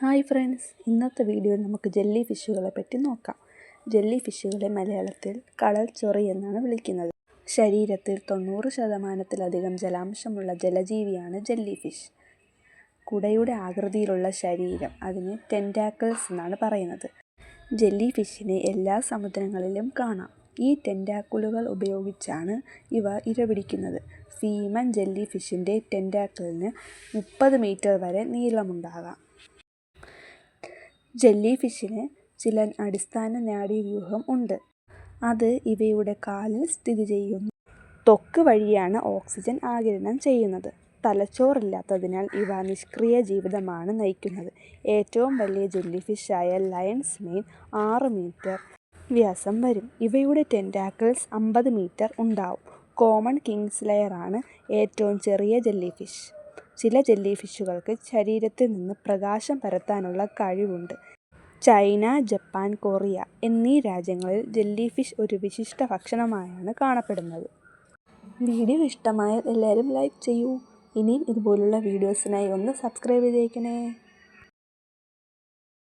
Hi friends. ഇന്നത്തെ വീഡിയോയിൽ നമുക്ക് ജെല്ലി ഫിഷുകളെ പറ്റി നോക്കാം. ജെല്ലി ഫിഷുകളെ മലയാളത്തിൽ കടൽ ചൊറി എന്നാണ് വിളിക്കുന്നത്. ശരീരത്തിൽ തൊണ്ണൂറ് ശതമാനത്തിലധികം ജലാംശമുള്ള ജലജീവിയാണ് ജെല്ലി ഫിഷ്. കുടയുടെ ആകൃതിയിലുള്ള ശരീരം അതിന് ടെന്റാക്കിൾസ് എന്നാണ് പറയുന്നത്. ജെല്ലി ഫിഷിനെ എല്ലാ സമുദ്രങ്ങളിലും കാണാം. ഈ ടെന്റാക്കിളുകൾ ഉപയോഗിച്ചാണ് ഇവ ഇരപിടിക്കുന്നത്. ഫീമൻ ജെല്ലി ഫിഷിന്റെ ടെന്റാക്കിളിന് മുപ്പത് മീറ്റർ വരെ നീളമുണ്ടാകാം. ജെല്ലി ഫിഷിന് ചില അടിസ്ഥാന നാഡീവ്യൂഹം ഉണ്ട്. അത് ഇവയുടെ കാലിൽ സ്ഥിതി ചെയ്യുന്നു. ത്വക്ക് വഴിയാണ് ഓക്സിജൻ ആഗിരണം ചെയ്യുന്നത്. തലച്ചോറില്ലാത്തതിനാൽ ഇവ നിഷ്ക്രിയ ജീവിതമാണ് നയിക്കുന്നത്. ഏറ്റവും വലിയ ജെല്ലി ഫിഷായ ലയൺസ് മെയിൻ ആറ് മീറ്റർ വ്യാസം വരും. ഇവയുടെ ടെന്റാക്കിൾസ് അമ്പത് മീറ്റർ ഉണ്ടാവും. കോമൺ കിങ്സ് ലെയറാണ് ഏറ്റവും ചെറിയ ജെല്ലി ഫിഷ്. ചില ജെല്ലി ഫിഷുകൾക്ക് ശരീരത്തിൽ നിന്ന് പ്രകാശം പരത്താനുള്ള കഴിവുണ്ട്. ചൈന ജപ്പാൻ കൊറിയ എന്നീ രാജ്യങ്ങളിൽ ജെല്ലി ഫിഷ് ഒരു വിശിഷ്ട ഭക്ഷണമായാണ് കാണപ്പെടുന്നത്. വീഡിയോ ഇഷ്ടമായാൽ എല്ലാവരും ലൈക്ക് ചെയ്യൂ. ഇനിയും ഇതുപോലുള്ള വീഡിയോസിനായി ഒന്ന് സബ്സ്ക്രൈബ് ചെയ്തേക്കണേ.